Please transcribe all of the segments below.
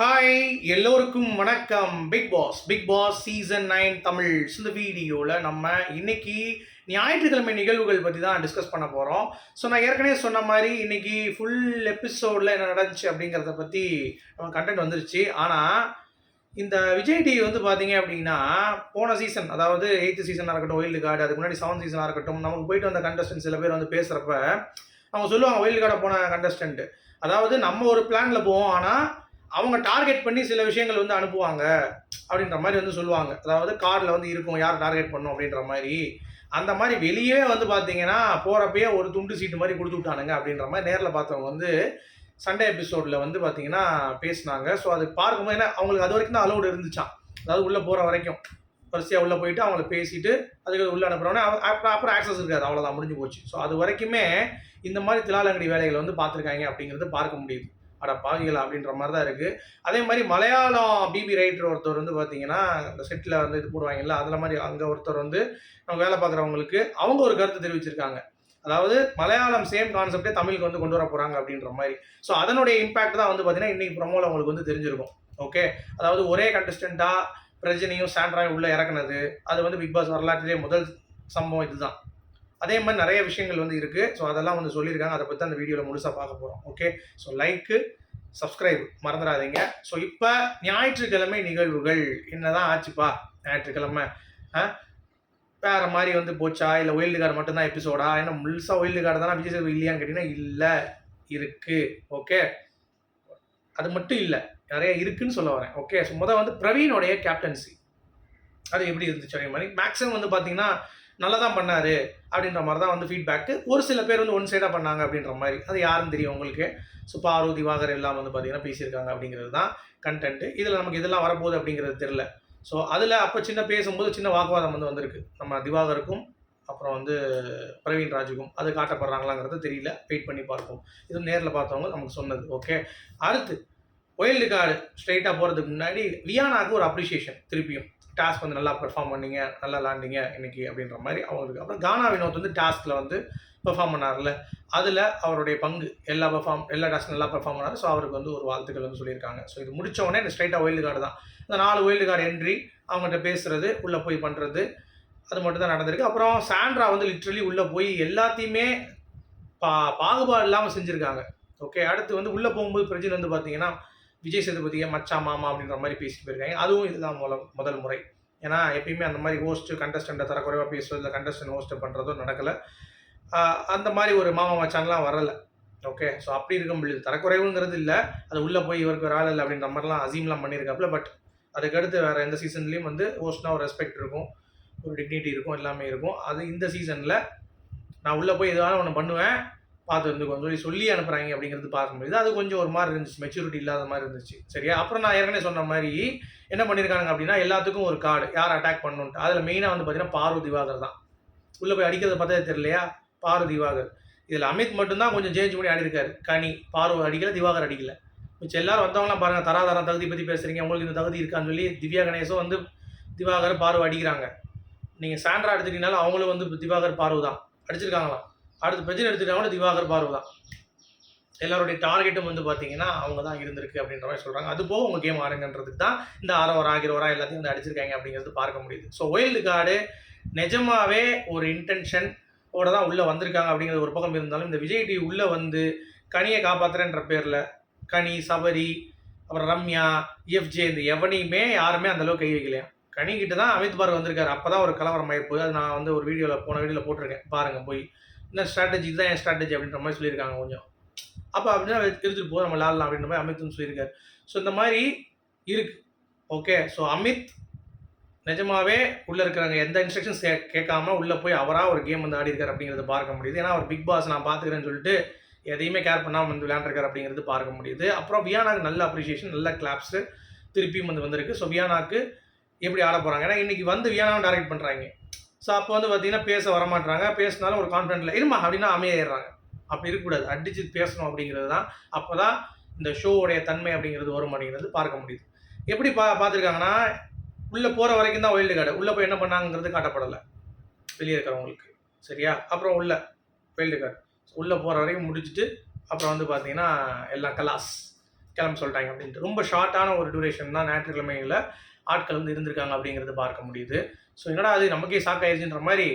Hi எல்லோருக்கும் வணக்கம். Bigg Boss Bigg Boss season nine Tamil இந்த வீடியோவில் நம்ம இன்னைக்கு ஞாயிற்றுக்கிழமை நிகழ்வுகள் பற்றி தான் டிஸ்கஸ் பண்ண போகிறோம் ஸோ நான் ஏற்கனவே சொன்ன மாதிரி இன்னைக்கு ஃபுல் எபிசோடில் என்ன நடந்துச்சு அப்படிங்கிறத பற்றி நம்ம கண்டென்ட் வந்துருச்சு. ஆனால் இந்த விஜய் டிவி வந்து பார்த்தீங்க அப்படின்னா போன சீசன் அதாவது எயித்து சீசனாக இருக்கட்டும் ஒயில்டு கார்டு அதுக்கு முன்னாடி செவன்த் சீசனாக இருக்கட்டும் நமக்கு போயிட்டு வந்த கண்டஸ்டன்ட் சில பேர் வந்து பேசுகிறப்ப அவங்க சொல்லுவாங்க ஒயில்டு கார்டை போன கண்டஸ்டன்ட் அதாவது நம்ம ஒரு பிளானில் போவோம் ஆனால் அவங்க டார்கெட் பண்ணி சில விஷயங்கள் வந்து அனுப்புவாங்க அப்படின்ற மாதிரி வந்து சொல்லுவாங்க. அதாவது காரில் வந்து இருக்கும் யார் டார்கெட் பண்ணும் அப்படின்ற மாதிரி. அந்த மாதிரி வெளியே வந்து பார்த்தீங்கன்னா போகிறப்பயே ஒரு துண்டு சீட்டு மாதிரி கொடுத்து விட்டானுங்க அப்படின்ற மாதிரி நேரில் பார்த்தவங்க வந்து சண்டே எபிசோடில் வந்து பார்த்தீங்கன்னா பேசினாங்க. ஸோ அது பார்க்கும்போது ஏன்னா அவங்களுக்கு அது வரைக்கும் தான் அலௌடு இருந்துச்சான் அதாவது உள்ளே போகிற வரைக்கும். வரிசையாக உள்ளே போயிட்டு அவங்கள பேசிட்டு அதுக்கு உள்ளே அனுப்புகிறோன்னே அப்புறம் அப்புறம் ஆக்சஸ் இருக்காது. அவ்வளோதான் முடிஞ்சு போச்சு. ஸோ அது வரைக்குமே இந்த மாதிரி திலாலங்கடி வேலைகளை வந்து பார்த்துருக்காங்க அப்படிங்கிறது பார்க்க முடியுது. அட பாவிகளா அப்படின்ற மாதிரி தான் இருக்குது அதே மாதிரி மலையாளம் பிபி ரைட்டர் ஒருத்தர் வந்து பார்த்தீங்கன்னா இந்த செட்டில் வந்து இது போடுவாங்கல்ல அதில் மாதிரி அங்கே ஒருத்தர் வந்து நம்ம வேலை பார்க்குறவங்களுக்கு அவங்க ஒரு கருத்து தெரிவிச்சிருக்காங்க. அதாவது மலையாளம் சேம் கான்செப்டே தமிழுக்கு வந்து கொண்டு வர போகிறாங்க அப்படின்ற மாதிரி. ஸோ அதனுடைய இம்பாக்ட் தான் வந்து பார்த்தீங்கன்னா இன்றைக்கி ப்ரொமோவில் அவங்களுக்கு வந்து தெரிஞ்சிருக்கும். ஓகே அதாவது ஒரே கண்டஸ்டண்ட்டாக பிரஜனையும் சாண்ட்ராயும் உள்ளே இறக்குனது அது வந்து பிக் பாஸ் வரலாற்றிலே முதல் சம்பவம் இதுதான். அதே மாதிரி நிறைய விஷயங்கள் வந்து இருக்குது ஸோ அதெல்லாம் வந்து சொல்லியிருக்காங்க. அதை பற்றி அந்த வீடியோவில் முழுசாக பார்க்க போகிறோம் ஓகே ஸோ லைக்கு சப்ஸ்கிரைப் மறந்துடாதீங்க. ஸோ இப்போ ஞாயிற்றுக்கிழமை நிகழ்வுகள். என்னதான் ஆச்சுப்பா? ஞாயிற்றுக்கிழமை. ஆ? வேறு மாதிரி வந்து போச்சா? இல்லை ஒயில்டு கார்டு மட்டும்தான் எபிசோடா ஏன்னா முழுசாக ஒயில்டு கார்டு தானே? விஜய் சேதுபதி இல்லையான்னு கேட்டிங்கன்னா இல்லை. இருக்குது ஓகே அது மட்டும் இல்லை. நிறைய இருக்குன்னு சொல்ல வரேன். ஓகே ஸோ முதல் வந்து பிரவீனுடைய கேப்டன்சி அது எப்படி இருந்துச்சு அதே மாதிரி. மேக்ஸிமம் வந்து பார்த்தீங்கன்னா நல்லா தான் பண்ணாரு அப்படின்ற மாதிரி தான் வந்து ஃபீட்பேக்கு ஒரு சில பேர் வந்து ஒன் சைடாக பண்ணாங்க அப்படின்ற மாதிரி. அது யாருன்னு தெரியும் உங்களுக்கு? ஸோ பாரு திவாகர் எல்லாம் வந்து பார்த்தீங்கன்னா பேசியிருக்காங்க அப்படிங்கிறது தான் கண்டென்ட்டு இதில் நமக்கு இதெல்லாம் வரப்போகுது அப்படிங்கிறது தெரில ஸோ அதில் அப்போ சின்ன பேசும்போது சின்ன வாக்குவாதம் வந்து வந்திருக்கு. நம்ம திவாகருக்கும் அப்புறம் வந்து பிரவீன் ராஜுக்கும் அது காட்டப்படுறாங்களாங்கிறது தெரியல. வெயிட் பண்ணி பார்ப்போம். இது நேரில் பார்த்தவங்க நமக்கு சொன்னது. ஓகே அடுத்து ஒயில்டு கார்டு ஸ்ட்ரைட்டாக போகிறதுக்கு முன்னாடி வியானாவுக்கு ஒரு அப்ரிஷியேஷன் திருப்பியும். டாஸ்க் வந்து நல்லா பெர்ஃபார்ம் பண்ணீங்க நல்லா விளாண்டிங்க இன்னைக்கு அப்படின்ற மாதிரி அவங்களுக்கு அப்புறம் கானா வினோத் வந்து டாஸ்கில் வந்து பெர்ஃபார்ம் பண்ணார்ல அதில் அவருடைய பங்கு எல்லா பெர்ஃபார்ம் எல்லா டாஸ்க் நல்லா பெர்ஃபார்ம் பண்ணார். ஸோ அவருக்கு வந்து ஒரு வாழ்த்துக்கள் வந்து சொல்லியிருக்காங்க. ஸோ இது முடித்த உடனே இந்த ஸ்ட்ரைட்டாக ஒயில்டு கார்டு தான். இந்த நாலு ஒயில்டு கார்டு என்ட்ரி அவங்ககிட்ட பேசுறது உள்ளே போய் பண்ணுறது அது மட்டும் தான் நடந்திருக்கு. அப்புறம் சாண்ட்ரா வந்து லிட்ரலி உள்ளே போய் எல்லாத்தையுமே பா பாகுபாடு இல்லாமல் செஞ்சுருக்காங்க. ஓகே அடுத்து வந்து உள்ளே போகும்போது பிரஜின் வந்து பார்த்தீங்கன்னா விஜய் சேதுபதியை மச்சா மாமா அப்படின்ற மாதிரி பேசிட்டு போயிருக்காங்க. அதுவும் இதுதான் முதல் முதல் முறை. ஏன்னா எப்பயுமே அந்த மாதிரி ஹோஸ்ட்டு கண்டஸ்டண்ட்டை தரக்குறைவாக பேசுவது இல்லை கண்டஸ்டன்ட் ஹோஸ்ட்டு பண்ணுறதும் நடக்கலை. அந்த மாதிரி ஒரு மாமா மச்சான்லாம் வரலை. ஓகே ஸோ அப்படி இருக்க முடியுது தரக்குறைவுங்கிறது இல்லை. அது உள்ளே போய் இவருக்கு ஒரு ஆள் இல்லை அப்படின்ற மாதிரிலாம் அசீம்லாம் பண்ணியிருக்காப்புல. பட் அதுக்கடுத்து வேறு எந்த சீசன்லேயும் வந்து ஹோஸ்ட்னா ஒரு ரெஸ்பெக்ட் இருக்கும். ஒரு டிக்னிட்டி இருக்கும் எல்லாமே இருக்கும். அது இந்த சீசனில் நான் உள்ளே போய் எதுவான ஒன்று பண்ணுவேன். பார்த்து வந்துக்கோன்னு சொல்லி சொல்லி அனுப்புகிறாங்க அப்படிங்கிறது பார்க்கும்போது அது கொஞ்சம் ஒரு மாதிரி இருந்துச்சு. மெச்சூரிட்டி இல்லாத மாதிரி இருந்துச்சு. சரியா? அப்புறம் நான் ஏற்கனவே சொன்ன மாதிரி என்ன பண்ணியிருக்காங்க அப்படின்னா எல்லாத்துக்கும் ஒரு கார்டு யார் அட்டாக் பண்ணணுன்ட்டு அதில் மெயினாக வந்து பார்த்தீங்கன்னா பாரு திவாகர் தான். உள்ளே போய் அடிக்கிறத பார்த்தா தெரியலையா? பாரு திவாகர். இதில் அமித் மட்டும்தான் கொஞ்சம் சேஞ்ச் பண்ணி ஆடிருக்காரு. கனி பாரு அடிக்கல திவாகர் அடிக்கல. மிச்சம் எல்லாரும் வந்தவங்களாம் பாருங்கள் தராதரம் தகுதி பற்றி பேசுகிறீங்க உங்களுக்கு இந்த தகுதி இருக்கான்னு சொல்லி திவ்யா கணேசும் வந்து திவாகர் பார்வை அடிக்கிறாங்க. நீங்கள் சாண்ட்ரா எடுத்துட்டீங்கனாலும் அவங்களும் வந்து திவாகர் பார்வை தான். அடிச்சிருக்காங்களாம். அடுத்து பிரச்சனை எடுத்துட்டாங்கன்னா திவாகர் பார்வை தான். எல்லாருடைய டார்கெட்டும் வந்து பார்த்தீங்கன்னா அவங்க தான் இருந்திருக்கு அப்படின்ற மாதிரி சொல்கிறாங்க அது போக உங்கள் கேம் ஆடுங்கன்றதுக்கு தான் இந்த ஆரோரா ஆகிரோரா எல்லாத்தையும் வந்து அடிச்சிருக்காங்க அப்படிங்கிறது பார்க்க முடியுது. ஸோ ஒயில்டு கார்டு நிஜமாவே ஒரு இன்டென்ஷன் ஓட தான் உள்ளே வந்திருக்காங்க அப்படிங்கிறது ஒரு பக்கம் இருந்தாலும் இந்த விஜய் டிவி உள்ளே வந்து கனியை காப்பாற்றுறேன்ற பேரில் கனி சபரி அப்புறம் ரம்யா எஃப்ஜே இந்த எவனையுமே யாருமே அந்தளவுக்கு கை வைக்கலையா? கனிக்கிட்ட தான் அமித் பார் வந்திருக்காரு. அப்போ தான் ஒரு கலவரம் ஆகிப்போகுது அது நான் வந்து ஒரு வீடியோவில் போன வீடியோவில் போட்டிருக்கேன். பாருங்கள் போய். இந்த ஸ்ட்ராட்டஜி இதுதான் என் ஸ்ட்ராட்டஜி அப்படின்ற மாதிரி சொல்லியிருக்காங்க கொஞ்சம். அப்போ அப்படின்னா எடுத்துகிட்டு போக நம்ம விளாடலாம் அப்படின்ற மாதிரி அமித்னு சொல்லியிருக்காரு. ஸோ இந்த மாதிரி இருக்கு. ஓகே ஸோ அமித் நிஜமாவே உள்ளே இருக்கிறாங்க எந்த இன்ஸ்ட்ரக்ஷன்ஸ் கே கேட்காம உள்ளே போய் அவராக ஒரு கேம் வந்து ஆடி இருக்கார் அப்படிங்கிறத பார்க்க முடியுது. ஏன்னா அவர் பிக் பாஸ் நான் பார்த்துக்கிறேன்னு சொல்லிட்டு எதையுமே கேர் பண்ணாமல் வந்து விளையாண்டுருக்காரு அப்படிங்கிறது பார்க்க முடியுது. அப்புறம் வியானாக்கு நல்ல அப்ரிஷியேஷன் நல்ல கிளாப்ஸு திருப்பியும் வந்து வந்திருக்கு. ஸோ வியானாக்கு எப்படி ஆட போகிறாங்க ஏன்னா இன்றைக்கி வந்து வியானாவும் டைரக்ட் பண்ணுறாங்க ஸோ அப்போ வந்து பார்த்தீங்கன்னா பேச வரமாட்டாங்க பேசினாலும் ஒரு கான்ஃபிடென்ட்டில் இருமா அப்படின்னா அமையாயிடுறாங்க அப்படி இருக்கக்கூடாது. அடிச்சு பேசணும் அப்படிங்கிறது தான் அப்போ தான் இந்த ஷோவுடைய தன்மை அப்படிங்கிறது வரும் அப்படிங்கிறது பார்க்க முடியுது. எப்படி பா பார்த்துருக்காங்கன்னா உள்ளே போகிற வரைக்கும் தான் ஒயில்டு கார்டு உள்ளே போய் என்ன பண்ணாங்கிறது காட்டப்படலை. வெளியே இருக்கிறவங்களுக்கு. சரியா? அப்புறம் உள்ள ஒயில்டு கார்டு உள்ளே போகிற வரைக்கும் முடிச்சுட்டு அப்புறம் வந்து பார்த்தீங்கன்னா எல்லாம் கலாஸ். கிளம்ப சொல்கிறாங்க அப்படின்ட்டு. ரொம்ப ஷார்ட்டான ஒரு டியூரேஷன் தான் ஞாயிற்றுக்கிழமையில் ஆட்கள் வந்து இருந்திருக்காங்க அப்படிங்கிறது பார்க்க முடியுது. ஸோ என்னடா அது நமக்கே ஷாக் ஆயிடுச்சுன்ற மாதிரி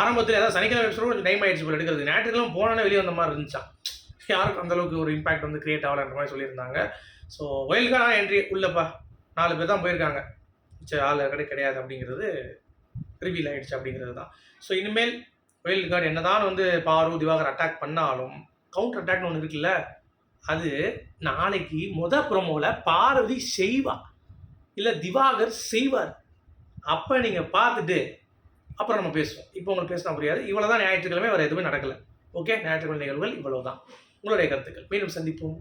ஆரம்பத்தில் ஏதாவது சனிக்கிழமை episode கொஞ்சம் டைம் ஆயிடுச்சு போல எடுக்கிறது. ஞாயிற்றுக்கிழமை போனோன்னே வெளியே வந்த மாதிரி இருந்துச்சான் யாருக்கும் அந்தளவுக்கு ஒரு இம்பாக்ட் வந்து கிரியேட் ஆகலன்ற மாதிரி சொல்லியிருந்தாங்க. ஸோ ஒயில்கான என்ட்ரி உள்ளப்பா. நாலு பேர் தான் போயிருக்காங்க. சரி ஆள் கடை கிடையாது அப்படிங்கிறது ரிவீல் ஆகிடுச்சு அப்படிங்கிறது தான். ஸோ இனிமேல் ஒயில்ட் கார்டு என்னதான் வந்து பாரு திவாகர் அட்டாக் பண்ணாலும் கவுண்டர் அட்டாக்னு ஒன்று இருக்குல்ல? அது நாளைக்கு முத ப்ரோமோவில் பார்வதி செய்வா. இல்லை திவாகர் செய்வார். அப்போ நீங்கள் பார்த்துட்டு அப்புறம் நம்ம பேசுவோம். இப்போ உங்களுக்கு பேசினா புரியாது. இவ்வளோ தான் ஞாயிற்றுக்கிழமை வேறு எதுவுமே நடக்கலை. ஓகே ஞாயிற்றுக்கிழமை நிகழ்வுகள் இவ்வளோ தான் உங்களுடைய கருத்துக்கள். மீண்டும் சந்திப்போம்.